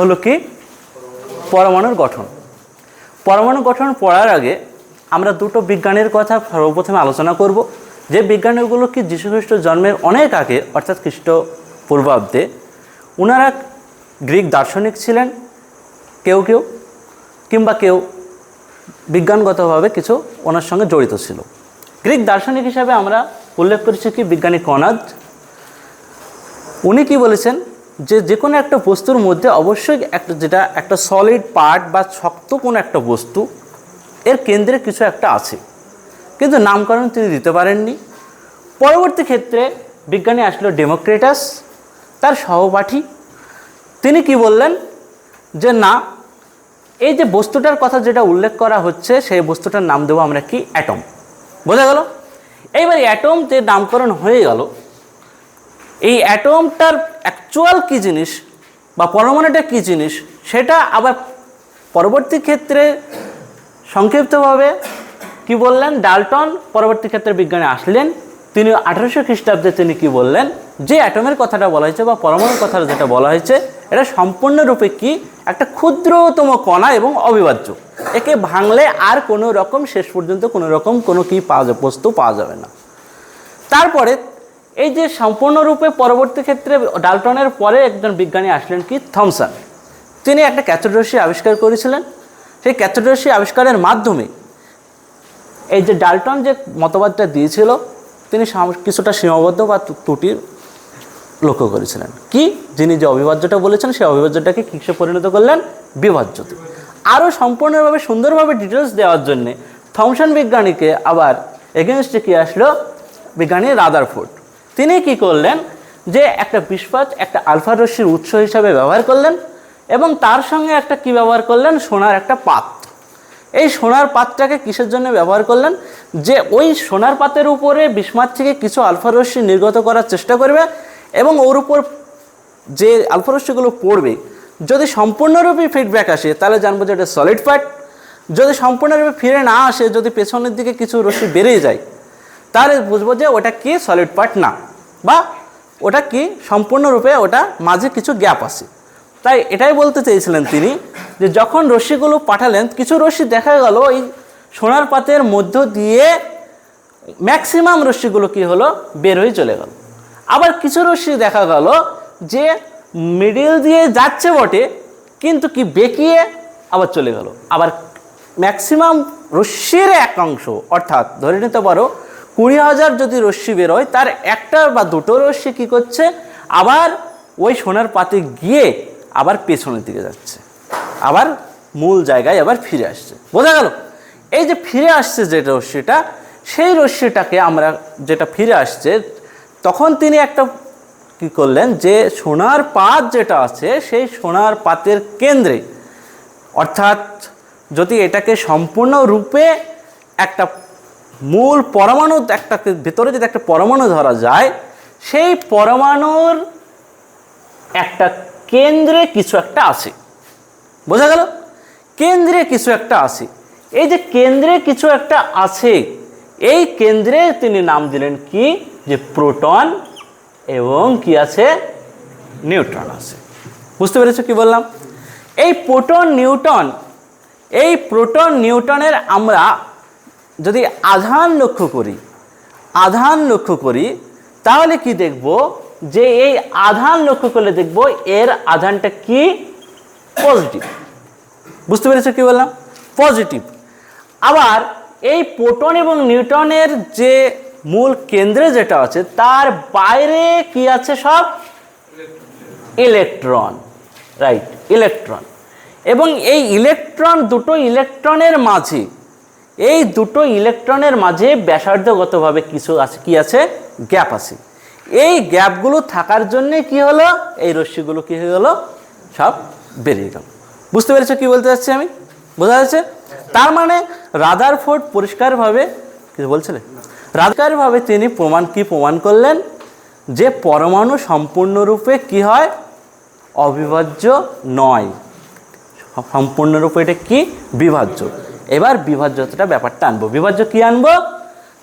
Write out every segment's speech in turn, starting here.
হলো কি? পরমাণুর গঠন। পরমাণু গঠন পড়ার আগে আমরা দুটো বিজ্ঞানের কথা সর্বপ্রথমে আলোচনা করব। যে বিজ্ঞানীগুলো কি যীশুখ্রিস্ট জন্মের অনেক আগে, অর্থাৎ খ্রিস্ট পূর্বাব্দে ওনারা গ্রিক দার্শনিক ছিলেন, কেউ কেউ, কিংবা কেউ বিজ্ঞানগতভাবে কিছু ওনার সঙ্গে জড়িত ছিল। গ্রিক দার্শনিক হিসাবে আমরা উল্লেখ করেছি কি বিজ্ঞানী কনাদ। উনি কি বলেছেন? যে যে কোনো একটা বস্তুর মধ্যে অবশ্যই একটা যেটা একটা সলিড পার্ট বা শক্ত কোনো একটা বস্তু, এর কেন্দ্রে কিছু একটা আছে। কিন্তু নামকরণ তিনি দিতে পারেননি। পরবর্তী ক্ষেত্রে বিজ্ঞানী আসলো ডেমোক্রেটাস, তার সহপাঠী। তিনি কি বললেন? যে না, এই যে বস্তুটার কথা যেটা উল্লেখ করা হচ্ছে, সেই বস্তুটার নাম দেবো আমরা কি? অ্যাটম বোঝা গেল? এইবার অ্যাটম যে নামকরণ হয়ে গেল, এই অ্যাটমটার অ্যাকচুয়াল কী জিনিস বা পরমাণুটা কী জিনিস সেটা আবার পরবর্তী ক্ষেত্রে সংক্ষিপ্তভাবে কি বললেন? ডালটন পরবর্তী ক্ষেত্রে বিজ্ঞানে আসলেন। তিনি আঠারোশো খ্রিস্টাব্দে তিনি কি বললেন? যে অ্যাটমের কথাটা বলা হয়েছে বা পরমাণুর কথাটা যেটা বলা হয়েছে, এটা সম্পূর্ণরূপে কি? একটা ক্ষুদ্রতম কণা এবং অবিভাজ্য। একে ভাঙলে আর কোনো রকম শেষ পর্যন্ত কোনো রকম কোনো কি পাওয়া যাবে, বস্তু পাওয়া যাবে না। তারপরে এই যে সম্পূর্ণরূপে পরবর্তী ক্ষেত্রে ডালটনের পরে একজন বিজ্ঞানী আসলেন কি? থমসন। তিনি একটা ক্যাথোড আবিষ্কার করেছিলেন। সেই ক্যাথোড আবিষ্কারের মাধ্যমে এই যে ডালটন যে মতবাদটা দিয়েছিল, তিনি কিছুটা সীমাবদ্ধ বা ত্রু- ত্রুটি লক্ষ্য করেছিলেন। কি? যিনি যে অবিভাজ্যটা বলেছেন, সেই অবিভাজ্যটাকে কিসে পরিণত করলেন? বিভাজ্যতে। আরও সম্পূর্ণভাবে সুন্দরভাবে ডিটেলস দেওয়ার জন্যে থমসন বিজ্ঞানীকে আবার এগেনস্টে কি আসলো? বিজ্ঞানী রাদারফোর্ড। তিনি কি করলেন? যে একটা বিস্পাত একটা আলফা রশ্মির উৎস হিসাবে ব্যবহার করলেন এবং তার সঙ্গে একটা কি ব্যবহার করলেন? সোনার একটা পাত। এই সোনার পাতটাকে কিসের জন্য ব্যবহার করলেন? যে ওই সোনার পাতের উপরে বিস্মাত থেকে কিছু আলফা রশ্মি নির্গত করার চেষ্টা করবে এবং ওর উপর যে আলফা রশ্মিগুলো পড়বে, যদি সম্পূর্ণরূপে ফিডব্যাক আসে, তাহলে জানব যে এটা সলিড পার্ট যদি সম্পূর্ণরূপে ফিরে না আসে, যদি পেছনের দিকে কিছু রশ্মি বেরিয়ে যায় তাহলে বুঝব যে ওটা কি সলিড পার্ট না, বা ওটা কি সম্পূর্ণরূপে ওটা মাঝে কিছু গ্যাপ আছে। তাই এটাই বলতে চেয়েছিলেন তিনি যে যখন রশ্মিগুলো পাঠালেন, কিছু রশ্মি দেখা গেল এই সোনার পাতের মধ্য দিয়ে ম্যাক্সিমাম রশ্মিগুলো কি হলো? বের হয়ে চলে গেল। আবার কিছু রশ্মি দেখা গেল যে মিডিল দিয়ে যাচ্ছে বটে, কিন্তু কি বেঁকিয়ে আবার চলে গেল। আবার ম্যাক্সিমাম রশ্মির এক অংশ, অর্থাৎ ধরে নিতে পারো কুড়ি হাজার যদি রশ্মি বেরোয়, তার একটা বা দুটো রশ্মি কী করছে? আবার ওই সোনার পাতে গিয়ে আবার পেছনের দিকে যাচ্ছে। আবার মূল জায়গায় আবার ফিরে আসছে। বোঝা গেল? এই যে ফিরে আসছে যে রশ্মিটা, সেই রশ্মিটাকে আমরা যেটা ফিরে আসছে, তখন তিনি একটা কি করলেন যে সোনার পাত যেটা আছে, সেই সোনার পাতের কেন্দ্রে, অর্থাৎ যদি এটাকে সম্পূর্ণ রূপে একটা মূল পরমাণু একটা ভেতরে যদি একটা পরমাণু ধরা যায়, সেই পরমাণুর একটা কেন্দ্রে কিছু একটা আছে। বোঝা গেল? কেন্দ্রে কিছু একটা আছে। এই যে কেন্দ্রে কিছু একটা আছে, এই কেন্দ্রে তিনি নাম দিলেন কি? যে প্রোটন এবং কি আছে? নিউট্রন আছে। বুঝতে পেরেছ কি বললাম? এই প্রোটন নিউটন এই প্রোটন নিউটনের আমরা যদি আধান লক্ষ্য করি, আধান লক্ষ্য করি, তাহলে কি দেখব যে এই আধান লক্ষ্য করলে দেখব এর আধানটা কি? পজিটিভ বুঝতে পেরেছ কি বললাম? পজিটিভ আবার এই প্রোটন এবং নিউটনের যে মূল কেন্দ্রে যেটা আছে, তার বাইরে কি আছে সব? Electron right electron. এবং এই ইলেকট্রন দুটো ইলেকট্রনের মাঝে। এই দুটো ইলেকট্রনের মাঝে ব্যাসার্ধগতভাবে কিছু আছে, কি আছে? গ্যাপ আছে। এই গ্যাপগুলো থাকার জন্যে কি হলো? এই রশ্মিগুলো কি হয়ে গেলো? সব বেরিয়ে গেল। বুঝতে পেরেছ কি বলতে চাচ্ছি আমি? বোঝা যাচ্ছে? তার মানে রাদার রাদারফোর্ড পরিষ্কারভাবে কিছু বলছিলে? রাদারভাবে তিনি প্রমাণ কি প্রমাণ করলেন? যে পরমাণু সম্পূর্ণরূপে কি হয়? অবিভাজ্য নয়। সম্পূর্ণরূপে এটা কি? বিভাজ্য। এবার বিভাজ্যতাটা ব্যাপারটা আনব। বিভাজ্য কি আনব?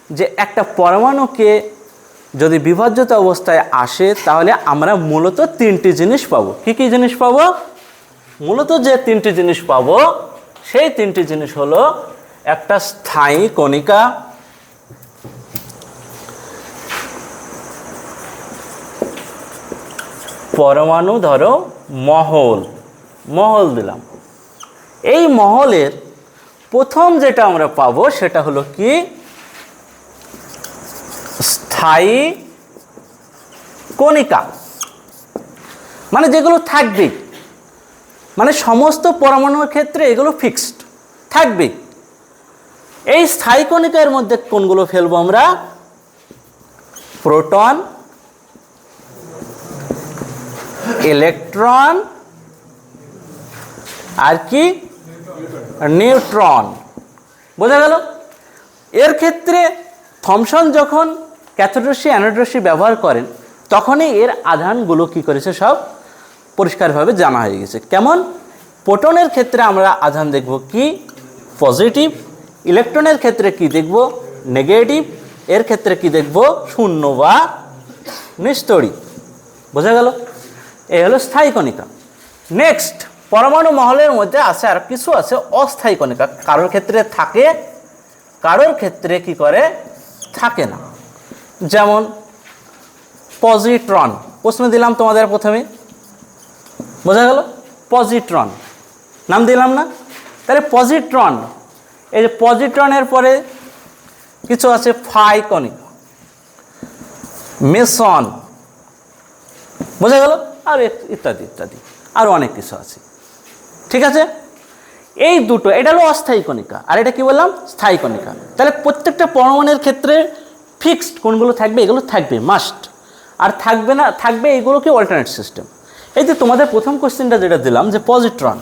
যে একটা পরমাণুকে যদি বিভাজ্যতা অবস্থায় আসে, তাহলে আমরা মূলত তিনটি জিনিস পাবো। কি কি জিনিস পাবো? মূলত যে তিনটি জিনিস পাবো, সেই তিনটি জিনিস হলো একটা স্থায়ী কণিকা, পরমাণু ধরো মহল। মহল দিলাম। এই মহলের প্রথম যেটা আমরা পাবো সেটা হলো কি? স্থায়ী কণিকা। মানে যেগুলো থাকবে। মানে সমস্ত পরমাণুর ক্ষেত্রে এগুলো ফিক্সড থাকবে। এই স্থায়ী কণিকার মধ্যে কোনগুলো ফেলব আমরা? প্রোটন, ইলেকট্রন, আর কি? নিউট্রন। বোঝা গেল? এর ক্ষেত্রে থমসন যখন ক্যাথোডরসি, অ্যানোডরসি ব্যবহার করেন, তখনই এর আধানগুলো কি করেছে সব পরিষ্কারভাবে জানা হয়ে গেছে। কেমন? প্রোটনের ক্ষেত্রে আমরা আধান দেখব কি? পজিটিভ। ইলেকট্রনের ক্ষেত্রে কি দেখব? নেগেটিভ। এর ক্ষেত্রে কি দেখব? শূন্য বা নিস্তড়ি বোঝা গেল? এই হলো স্থায়ী কণিকা। নেক্সট। পরমাণু মহলের মধ্যে আছে আর কিছু আছে অস্থায়ী কণিকা। কারোর ক্ষেত্রে থাকে, কারোর ক্ষেত্রে কি করে? থাকে না। যেমন পজিট্রন। প্রশ্ন দিলাম তোমাদের প্রথমে। বোঝা গেল? পজিট্রন। নাম দিলাম না? তাহলে পজিট্রন। এই যে পজিট্রনের পরে কিছু আছে ফাই কণিকা। মেসন। বোঝা গেল? আর ইত্যাদি ইত্যাদি। আরও অনেক কিছু আছে। ঠিক আছে? এই দুটো, এটা হলো অস্থায়ী কণিকা, আর এটা কি বললাম? স্থায়ী কণিকা। তাহলে প্রত্যেকটা পরমাণুর ক্ষেত্রে ফিক্সড কোনগুলো থাকবে, এগুলো থাকবে মাস্ট আর থাকবে না, থাকবে এইগুলো কি অল্টারনেট সিস্টেম এই যে তোমাদের প্রথম কোশ্চেনটা যেটা দিলাম, যে পজিট্রন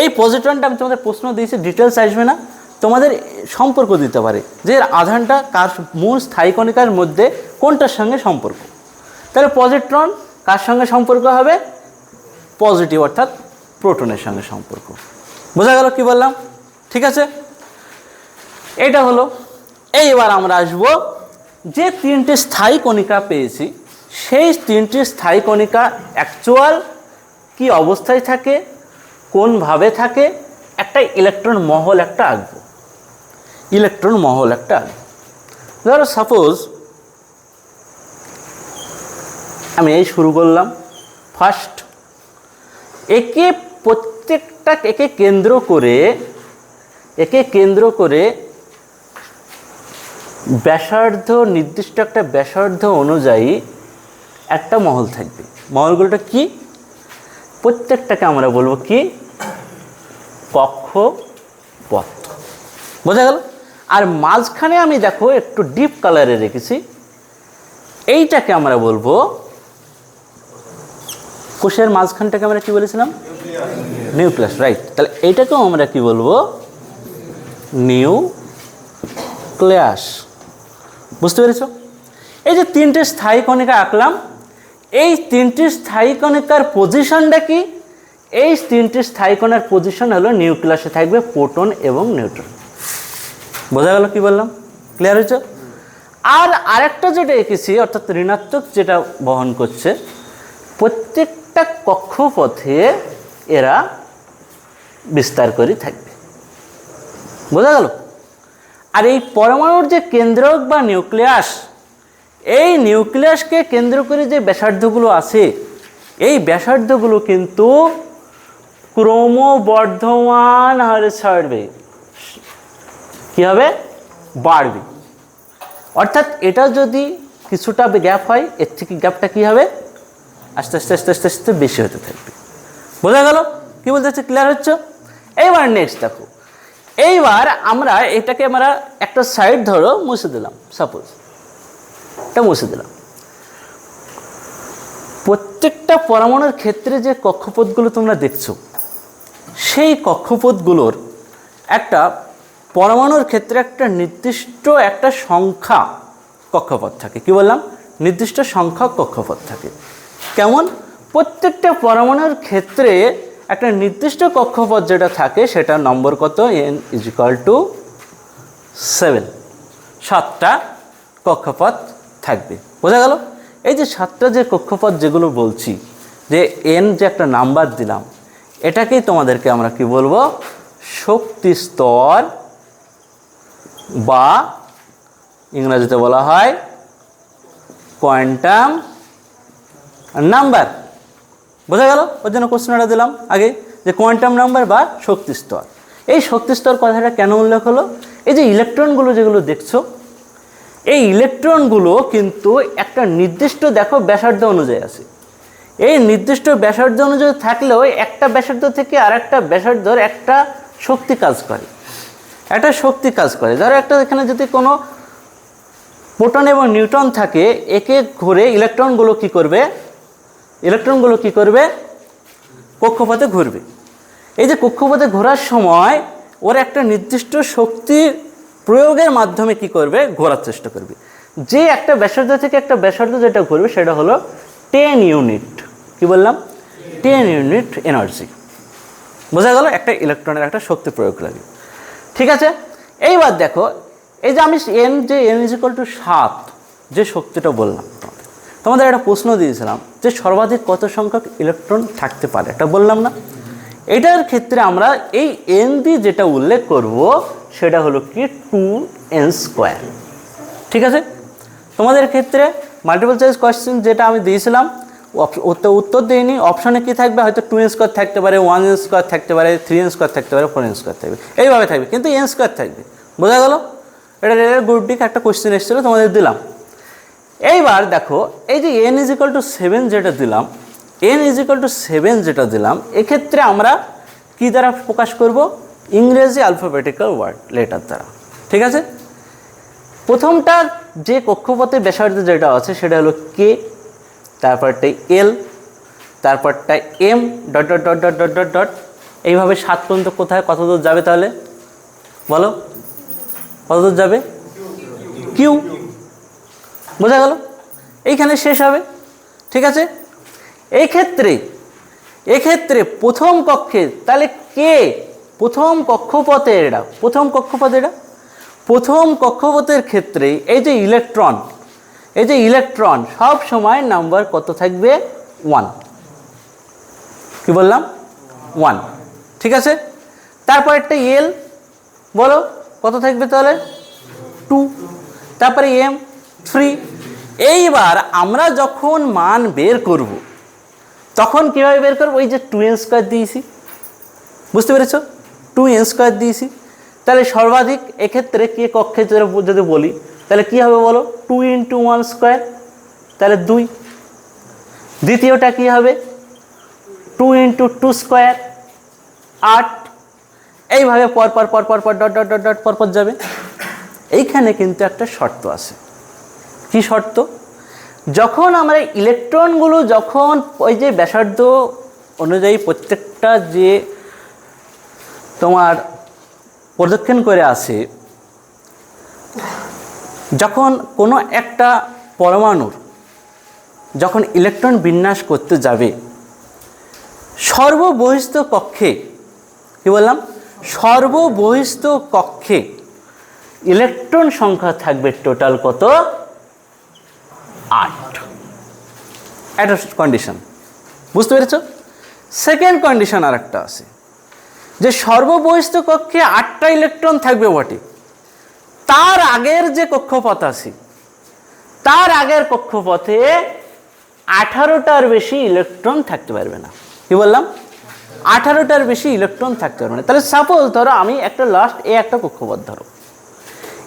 এই পজিট্রনটা আমি তোমাদের প্রশ্ন দিয়েছি ডিটেলস আসবে না, তোমাদের সম্পর্ক দিতে পারে, যে আধানটা কার মূল স্থায়ী কণিকার মধ্যে কোনটার সঙ্গে সম্পর্ক। তাহলে পজিট্রন কার সঙ্গে সম্পর্ক হবে? পজিটিভ অর্থাৎ প্রোটনের সঙ্গে সম্পর্ক। বোঝা গেল কি বললাম? ঠিক আছে? এটা হলো, এইবার আমরা আসব যে তিনটি স্থায়ী কণিকা পেয়েছি। সেই তিনটি স্থায়ী কণিকা অ্যাকচুয়াল কি অবস্থায় থাকে কোনভাবে থাকে, একটা ইলেকট্রন মহল, একটা আঁকবো ইলেকট্রন মহল, একটা আঁকবো ধরো সাপোজ আমি এই শুরু করলাম। ফার্স্ট একে প্রত্যেকটা একে কেন্দ্র করে, একে কেন্দ্র করে ব্যাসার্ধ, নির্দিষ্ট একটা ব্যাসার্ধ অনুযায়ী একটা মহল থাকবে। মহলগুলোটা কি? প্রত্যেকটাকে আমরা বলব কি? কক্ষপথ বোঝা গেল? আর মাঝখানে আমি দেখো একটু ডিপ কালারে রেখেছি। এইটাকে আমরা বলব কোষের মাঝখানটাকে আমরা কি বলেছিলাম? নিউক্লিয়াস রাইট তাহলে এইটাকেও আমরা কি বলব? নিউ নিউক্লিয়াস বুঝতে পেরেছ? এই যে তিনটে স্থায়ী কণিকা আঁকলাম, এই তিনটি স্থায়ী কণিকার পজিশনটা কি? এই তিনটি স্থায়ী কণার পজিশন হলো নিউক্লিয়াসে থাকবে প্রোটন এবং নিউট্রন বোঝা গেল কি বললাম? ক্লিয়ার হয়েছে? আর আরেকটা যেটা এঁকেছি, অর্থাৎ ঋণাত্মক যেটা বহন করছে, প্রত্যেকটা কক্ষপথে এরা বিস্তার করে থাকবে। বোঝা গেল? আর এই পরমাণুর যে কেন্দ্রক বা নিউক্লিয়াস, এই নিউক্লিয়াসকে কেন্দ্র করে যে ব্যাসার্ধগুলো আছে, এই ব্যাসার্ধগুলো কিন্তু ক্রমবর্ধমান হারে ছাড়বে। কী হবে? বাড়বে। অর্থাৎ এটা যদি কিছুটা গ্যাপ হয়, এর থেকে গ্যাপটা কী হবে? আস্তে আস্তে আস্তে আস্তে আস্তে বেশি হতে থাকবে। বোঝা গেল? কী বলতে হচ্ছে ক্লিয়ার হচ্ছে? এইবার নেক্সট দেখো। এইবার আমরা এটাকে আমরা একটা সাইড ধরো, মুছে দিলাম। সাপোজ এটা মুছে দিলাম। প্রত্যেকটা পরমাণুর ক্ষেত্রে যে কক্ষপথগুলো তোমরা দেখছ, সেই কক্ষপথগুলোর একটা পরমাণুর ক্ষেত্রে একটা নির্দিষ্ট একটা সংখ্যা কক্ষপথ থাকে। কি বললাম? নির্দিষ্ট সংখ্যক কক্ষপথ থাকে। কেমন? প্রত্যেকটা পরমাণুর ক্ষেত্রে একটা নির্দিষ্ট কক্ষপথ যেটা থাকে, সেটা নম্বর কত? N is equal to seven সাতটা কক্ষপথ থাকবে। বোঝা গেল? এই যে সাতটা যে কক্ষপথ যেগুলো বলছি, যে এন যে একটা নাম্বার দিলাম, এটাকেই তোমাদেরকে আমরা কি বলব? শক্তি স্তর বা ইংরাজিতে বলা হয় কোয়ান্টাম নাম্বার। বোঝা গেল? ওর জন্য কোশ্চেনটা দিলাম আগে যে কোয়ান্টাম নাম্বার বা শক্তি স্তর। এই শক্তি স্তর কথাটা কেন উল্লেখ হলো? এই যে ইলেকট্রনগুলো যেগুলো দেখছ, এই ইলেকট্রনগুলো কিন্তু একটা নির্দিষ্ট, দেখো, ব্যাসার্ধ অনুযায়ী আছে। এই নির্দিষ্ট ব্যাসার্ধ অনুযায়ী থাকলেও একটা ব্যাসার্ধ থেকে আর একটা ব্যাসার্ধর একটা শক্তি কাজ করে। একটা শক্তি কাজ করে। ধরো একটা এখানে যদি কোনো প্রোটন এবং নিউট্রন থাকে, একে ঘুরে ইলেকট্রনগুলো কি করবে? ইলেকট্রনগুলো কি করবে? কক্ষপথে ঘুরবে। এই যে কক্ষপথে ঘোরার সময় ওর একটা নির্দিষ্ট শক্তির প্রয়োগের মাধ্যমে কি করবে? ঘোরার চেষ্টা করবে। যে একটা ব্যাসার্ধ থেকে একটা ব্যাসার্ধ যেটা ঘুরবে, সেটা হলো টেন ইউনিট কি বললাম? টেন ইউনিট এনার্জি বোঝা গেল একটা ইলেকট্রনের একটা শক্তি প্রয়োগ লাগে। ঠিক আছে? এইবার দেখো, এই যে আমি এন যে এন ইজ ইকুয়াল টু সাত, যে শক্তিটা বললাম তোমাদের একটা প্রশ্ন দিয়েছিলাম যে সর্বাধিক কত সংখ্যক ইলেকট্রন থাকতে পারে? এটা বললাম না। এটার ক্ষেত্রে আমরা এই এন দিয়ে যেটা উল্লেখ করব, সেটা হলো কি? টু এন স্কোয়ার ঠিক আছে? তোমাদের ক্ষেত্রে মাল্টিপল চয়েস কোয়েশ্চেন যেটা আমি দিয়েছিলাম উত্তর দিইনি। অপশনে কি থাকবে? হয়তো টু এন স্কোয়ার থাকতে পারে ওয়ান এন স্কোয়ার থাকতে পারে থ্রি এন স্কোয়ার থাকতে পারে ফোর এন স্কোয়ার থাকবে। এইভাবে থাকবে, কিন্তু এন স্কোয়ার থাকবে। বোঝা গেল? এটা রেলের গ্রুপ ডিক একটা কোয়েশ্চেন এসেছিল, তোমাদের দিলাম। এইবার দেখো, এই যে N is equal to seven যেটা দিলাম N is equal to seven যেটা দিলাম, এক্ষেত্রে আমরা কি দ্বারা প্রকাশ করব? ইংরেজি অ্যালফাবেটিক্যাল ওয়ার্ড লেটার দ্বারা। ঠিক আছে? প্রথমটা যে কক্ষপথে ব্যাসার্ধ যেটা আছে, সেটা হলো কে তারপরটাই L তারপরটাই M dot dot dot dot dot dot dot এইভাবে সাত পর্যন্ত কোথায়, কত দূর যাবে তাহলে? বলো? কত দূর যাবে? কিউ বোঝা গেল? এইখানে শেষ হবে, ঠিক আছে? এই ক্ষেত্রে এক্ষেত্রে প্রথম কক্ষে, তাহলে কে প্রথম কক্ষপথে এটা প্রথম কক্ষপথ এটা প্রথম কক্ষপথের ক্ষেত্রে এই যে ইলেকট্রন, এই যে ইলেকট্রন, সব সময় নাম্বার কত থাকবে? ওয়ান। কি বললাম? ওয়ান। ঠিক আছে? তারপর একটা এল, বলো, কত থাকবে তাহলে? টু। তারপরে এম থ্রি এইবার আমরা যখন মান বের করব, তখন কীভাবে বের করব? ওই যে টু এন স্কোয়ার দিয়েছি। বুঝতে পেরেছ? টু এন স্কোয়ার দিয়েছি। তাহলে সর্বাধিক এক্ষেত্রে কে কক্ষে যদি- বলি, তাহলে কী হবে বলো? টু ইন্টু ওয়ান স্কোয়ার তাহলে দুই। দ্বিতীয়টা কী হবে? টু ইন্টু টু স্কোয়ার আট। এইভাবে পর পর পর ডট ডট ডট ডট পর পর যাবে। এইখানে কিন্তু একটা শর্ত আছে। কি শর্ত? যখন আমরা ইলেকট্রনগুলো যখন ওই যে ব্যাসার্ধ অনুযায়ী প্রত্যেকটা যে তোমার প্রদক্ষিণ করে আসে, যখন কোনো একটা পরমাণুর যখন ইলেকট্রন বিন্যাস করতে যাবে, সর্ববহিস্থ কক্ষে, কি বললাম? সর্ববহিস্থ কক্ষে ইলেকট্রন সংখ্যা থাকবে টোটাল কত? আট। একটা কন্ডিশন বুঝতে পেরেছ? সেকেন্ড কন্ডিশন আর একটা আছে। যে সর্ববহিস্থ কক্ষে আটটা ইলেকট্রন থাকবে বটে। তার আগের যে কক্ষপথ আছে, তার আগের কক্ষপথে আঠারোটার বেশি ইলেকট্রন থাকতে পারবে না। কি বললাম? আঠারোটার বেশি ইলেকট্রন থাকতে পারবে না। তাহলে সাপোজ ধরো আমি একটা লাস্ট এ একটা কক্ষপথ ধরো।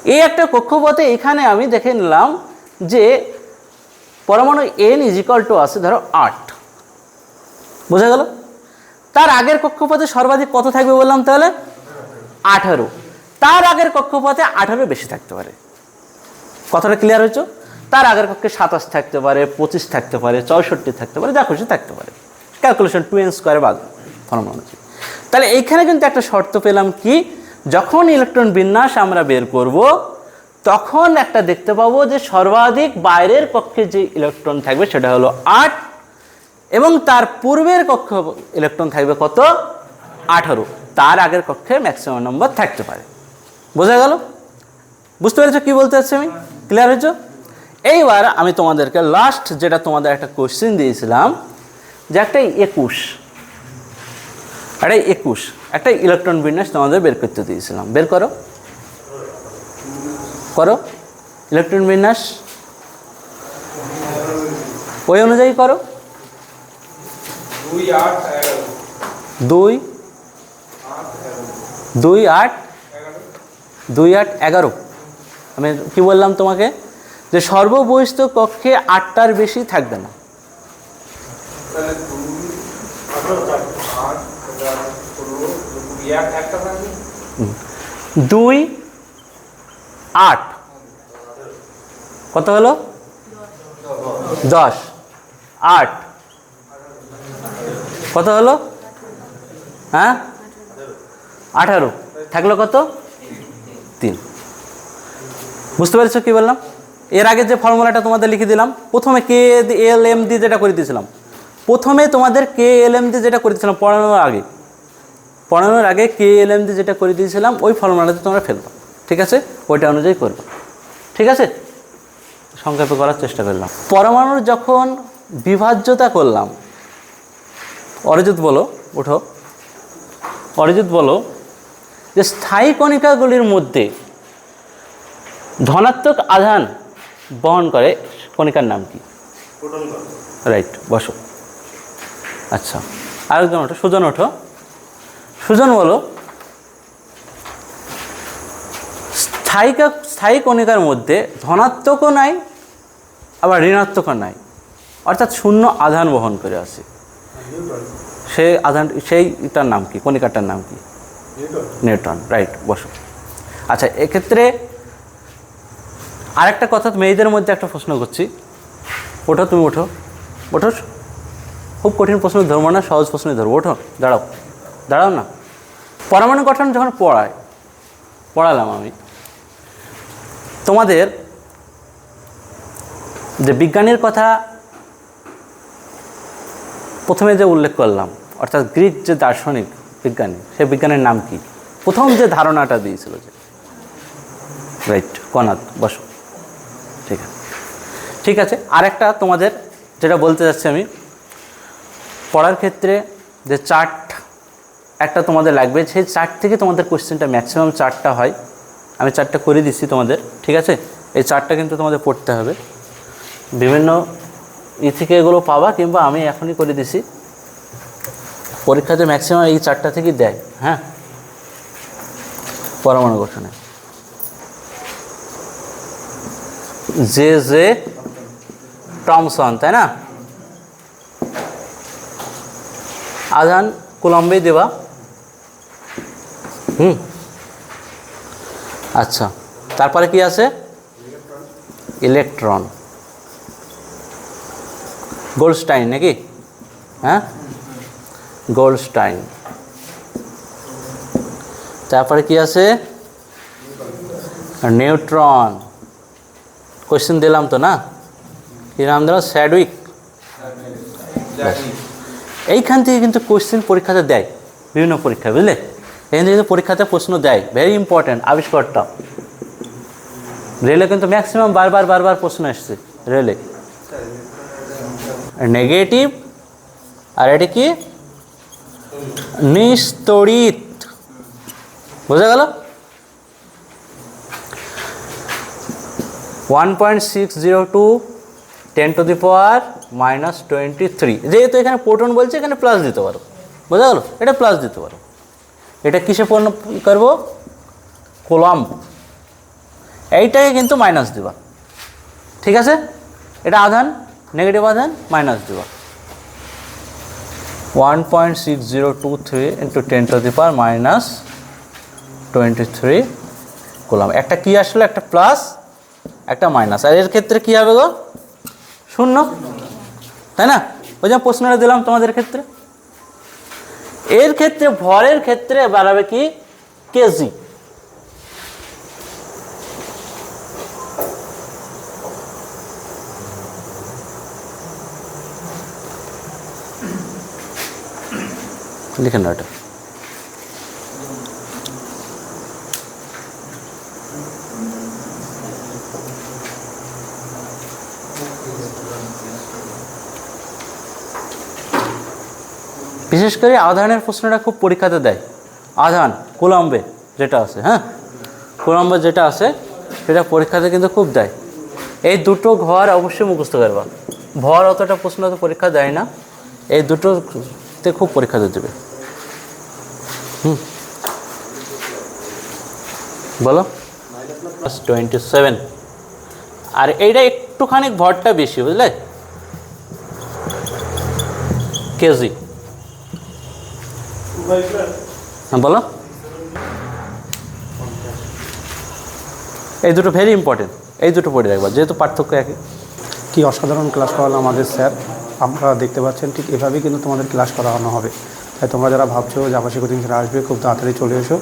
এই একটা কক্ষপথে এখানে আমি দেখে নিলাম যে পরমাণু এন ইজিকাল টু আছে, ধরো আট। বোঝা গেল? তার আগের কক্ষপথে সর্বাধিক কত থাকবে বললাম তাহলে? আঠারো। তার আগের কক্ষপথে আঠারো বেশি থাকতে পারে। কথাটা ক্লিয়ার হয়েছে? তার আগের কক্ষে সাতাশ থাকতে পারে, পঁচিশ থাকতে পারে, চৌষট্টি থাকতে পারে, যা খুশি থাকতে পারে। ক্যালকুলেশন টু এন স্কোয়ারে বাদ অনুযায়ী তাহলে এইখানে কিন্তু একটা শর্ত পেলাম কি? যখন ইলেকট্রন বিন্যাস আমরা বের করব তখন একটা দেখতে পাবো যে সর্বাধিক বাইরের কক্ষে যে ইলেকট্রন থাকবে সেটা হলো আট, এবং তার পূর্বের কক্ষ ইলেকট্রন থাকবে কত? আঠারো। তার আগের কক্ষে ম্যাক্সিমাম নম্বর থাকতে পারে। বোঝা গেল? বুঝতে পেরেছ কি বলতে চাচ্ছি আমি? ক্লিয়ার হয়েছ? এইবার আমি তোমাদেরকে লাস্ট যেটা তোমাদের একটা কোশ্চেন দিয়েছিলাম, যে একটা একুশ একটা একুশ, একটা ইলেকট্রন বিন্যাস তোমাদের বের করতে দিয়েছিলাম। বের করো। করো। ইলেকট্রন বিন্যাস। ওই অনুযায়ী করো। দুই দুই আট দুই আট এগারো। আমি কি বললাম তোমাকে? যে সর্ববহিষ্ঠ কক্ষে আটটার বেশি থাকবে না। দুই আট। কত হলো? দশ। আট। কত হলো? হ্যাঁ? আঠারো। থাকল কত? তিন। বুঝতে পেরেছ কি বললাম? এর আগে যে ফর্মুলাটা তোমাদের লিখে দিলাম, প্রথমে কে এল, এম দিয়ে যেটা করে দিয়েছিলাম, প্রথমে তোমাদের কে, এল, এম দিয়ে যেটা করে দিয়েছিলাম পড়ানোর আগে পড়ানোর আগে কে, এল, এম দিয়ে যেটা করে দিয়েছিলাম, ওই ফর্মুলাতে তোমরা ফেলবা ঠিক আছে? ওইটা অনুযায়ী করবে। ঠিক আছে? সংক্ষেপে করার চেষ্টা করলাম। পরমাণুর যখন বিভাজ্যতা করলাম অরিজিৎ বলো ওঠো। অরিজিৎ বলো যে স্থায়ী কণিকাগুলির মধ্যে ধনাত্মক আধান বহন করে কণিকার নাম কি? রাইট বসো। আচ্ছা আরেকজন ওঠো সুজন ওঠো। সুজন বলো স্থায়ী কা- স্থায়ী কণিকার মধ্যে ধনাত্মকও নাই, আবার ঋণাত্মকও নাই। অর্থাৎ শূন্য আধান বহন করে আসে সেই আধান সেইটার নাম কি? কণিকাটার নাম কি? নিউটন রাইট, বসো। আচ্ছা এক্ষেত্রে আরেকটা কথা মেয়েদের মধ্যে একটা প্রশ্ন করছি। ওঠো, তুমি ওঠো। ওঠো। খুব কঠিন প্রশ্ন, ধরবো না, সহজ প্রশ্নই ধরবো। ওঠো, দাঁড়াও। দাঁড়াও না। পরমাণু গঠন যখন পড়ায়, পড়ালাম আমি। তোমাদের যে বিজ্ঞানীর কথা প্রথমে যে উল্লেখ করলাম, অর্থাৎ গ্রিক যে দার্শনিক বিজ্ঞানী, সে বিজ্ঞানের নাম কি? প্রথম যে ধারণাটা দিয়েছিল যে রাইট কনাথ, বসো। ঠিক আছে। ঠিক আছে, আরেকটা তোমাদের যেটা বলতে যাচ্ছি আমি, পড়ার ক্ষেত্রে যে চার্ট একটা তোমাদের লাগবে, সেই চার্ট থেকে তোমাদের কোশ্চেনটা ম্যাক্সিমাম চার্টটা হয়। আমি চার্টটা করে দিচ্ছি তোমাদের, ঠিক আছে? এই চারটা কিন্তু তোমাদের পড়তে হবে। বিভিন্ন ই থেকে এগুলো পাবা কিংবা আমি এখনই করে দিছি। পরীক্ষাতে ম্যাক্সিমাম এই চারটা থেকেই দেয় হ্যাঁ? পরমাণু গঠনে। জে জে টমসন, তাই না? আধান কুলম্বে দেবা। হুম? আচ্ছা তারপরে কি আছে? ইলেকট্রন। গোল্ডস্টাইন নাকি? হ্যাঁ? গোল্ডস্টাইন তারপরে কি আছে? নিউট্রন। কোয়েশ্চেন দিলাম তো না? কি নাম দিলাম? স্যাডউইক। এইখান থেকে কিন্তু কোশ্চেন পরীক্ষাতে দেয়, বিভিন্ন পরীক্ষা, বুঝলে? এখান পরীক্ষাতে প্রশ্ন দেয়। ভেরি ইম্পর্ট্যান্ট আবিষ্কারটা রেলে কিন্তু ম্যাক্সিমাম বারবার বারবার প্রশ্ন এসছে রেলে নেগেটিভ আর এটা কি? নিস্তড়িত। বোঝা গেল? One point six zero two ten to the power minus twenty three যেহেতু এখানে প্রোটন বলছে, এখানে প্লাস দিতে পারো। বোঝা গেল? এটা প্লাস দিতে পারো। এটা কিসে পূর্ণ করব? কোলাম এইটাকে কিন্তু মাইনাস দেবা। ঠিক আছে? এটা আধান নেগেটিভ আধান মাইনাস দেবা। One point six zero two three into ten to the power minus twenty three coulomb একটা কী আসলো? একটা প্লাস একটা মাইনাস আর এর ক্ষেত্রে কী হবে গো? শূন্য। তাই না? ওই যে প্রশ্নটা দিলাম তোমাদের ক্ষেত্রে। এর ক্ষেত্রে ভরের ক্ষেত্রে বাড়াবে কি? কেজি লিখে না এটা। করে আধানের প্রশ্নটা খুব পরীক্ষাতে দেয়। আধান, কুলাম্বে যেটা আছে হ্যাঁ? কুলাম্বে যেটা আছে, সেটা পরীক্ষাতে কিন্তু খুব দেয়। এই দুটো ঘর অবশ্যই মুখস্থ করবা। ভর অতটা প্রশ্ন তো পরীক্ষা দেয় না। এই দুটোতে খুব পরীক্ষাতে দেবে। হুম। বলো। টোয়েন্টি সেভেন আর এইটা একটুখানি ভরটা বেশি, বুঝলে? কেজি। হ্যাঁ বলো। এই দুটো ভেরি ইম্পর্টেন্ট এই দুটো পড়ে রাখবা যেহেতু পার্থক্য একই। কি অসাধারণ ক্লাস করালো আমাদের স্যার। আপনারা দেখতে পাচ্ছেন ঠিক এভাবেই কিন্তু তোমাদের ক্লাস করানো হবে। তাই তোমরা যারা ভাবছ যে আবাসিক কোচিং সেন্টার আসবে, খুব তাড়াতাড়ি চলে এসো।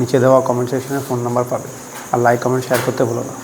নিচে দেওয়া কমেন্ট সেকশনে ফোন নাম্বার পাবে। আর লাইক কমেন্ট শেয়ার করতে ভুলো না।